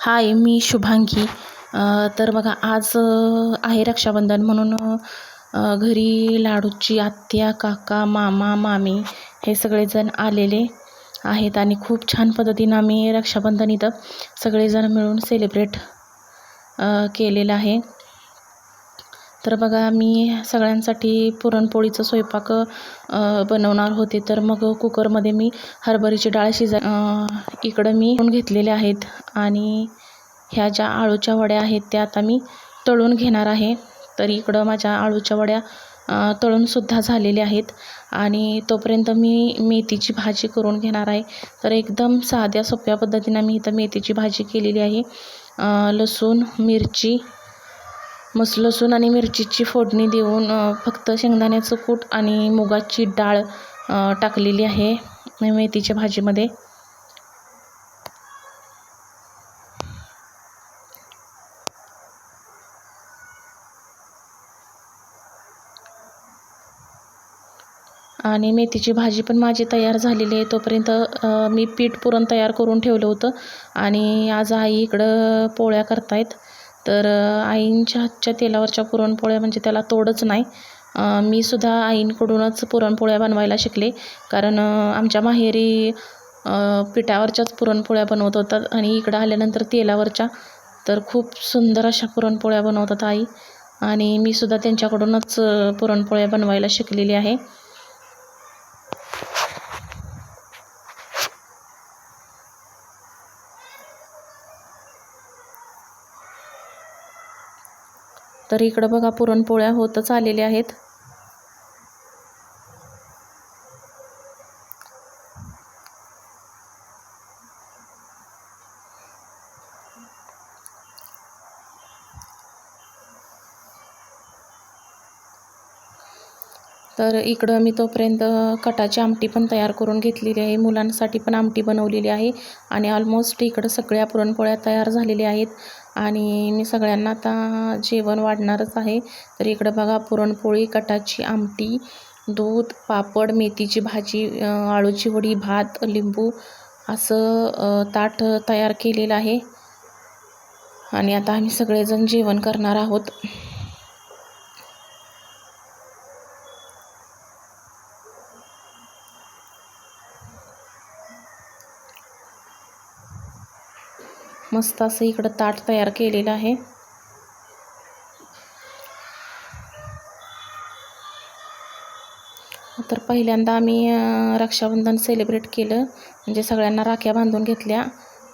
हाय मी शुभांगी. तर बघा आज आहे रक्षाबंधन म्हणून घरी लाडूची आत्या काका मामा मामी हे सगळेजण आलेले आहेत आणि खूप छान पद्धतीनं आम्ही रक्षाबंधन इथं सगळेजण मिळून सेलिब्रेट केलेलं आहे. तर बघा मी सगळ्यांसाठी पुरणपोळीचं स्वयंपाक बनवणार होते. तर मग कुकरमध्ये मी हरभऱ्याची डाळ शिजा इकडं मी घेतलेले आहेत आणि ह्या ज्या आळूच्या वड्या आहेत त्या आता मी तळून घेणार आहे. तर इकडं माझ्या आळूच्या वड्या तळूनसुद्धा झालेल्या आहेत आणि तोपर्यंत मी मेथीची भाजी करून घेणार आहे. तर एकदम साध्या सोप्या पद्धतीनं मी इथं मेथीची भाजी केलेली आहे. लसूण मिरची मस्त लसूण आणि मिरचीची फोडणी देऊन फक्त शेंगदाण्याचं कूट आणि मुगाची डाळ टाकलेली आहे मेथीच्या भाजीमध्ये. आणि मेथीची भाजी पण माझी तयार झालेली आहे. तोपर्यंत मी पीठ पुरण तयार करून ठेवलं होतं. आणि आज आई इकडं पोळ्या करतायत. तर आईंच्या हातच्या तेलावरच्या पुरणपोळ्या म्हणजे त्याला तोडच नाही. मी सुद्धा आईंकडूनच पुरणपोळ्या बनवायला शिकले. कारण आमच्या माहेरी पिठावरच्याच पुरणपोळ्या बनवत होतात आणि इकडं आल्यानंतर तेलावरच्या. तर खूप सुंदर अशा पुरणपोळ्या बनवतात आई. आणि मी सुद्धा त्यांच्याकडूनच पुरणपोळ्या बनवायला शिकलेली आहे. तर इकडं बघा पुरणपोळ्या होतच आलेल्या आहेत. तर इकडं मी तोपर्यंत कटाची आमटी पण तयार करून घेतलेली आहे. मुलांसाठी पण आमटी बनवलेली आहे आणि ऑलमोस्ट इकडं सगळ्या पुरणपोळ्या तयार झालेल्या आहेत. आणि मी सगळ्यांना आता जेवण वाढणारच आहे. तर इकडं बघा पुरणपोळी कटाची आमटी दूध पापड मेथीची भाजी आळूची वडी भात लिंबू असं ताट तयार केलेलं आहे. आणि आता आम्ही सगळेजण जेवण करणार आहोत. मस्त असं इकडं ताट तयार केलेलं आहे. तर पहिल्यांदा आम्ही रक्षाबंधन सेलिब्रेट केलं. म्हणजे सगळ्यांना राख्या बांधून घेतल्या.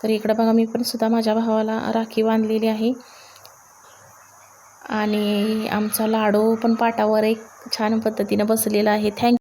तर इकडं बघा मी पण सुद्धा माझ्या भावाला राखी बांधलेली आहे. आणि आमचा लाडू पण पाटावर एक छान पद्धतीनं बसलेला आहे. थँक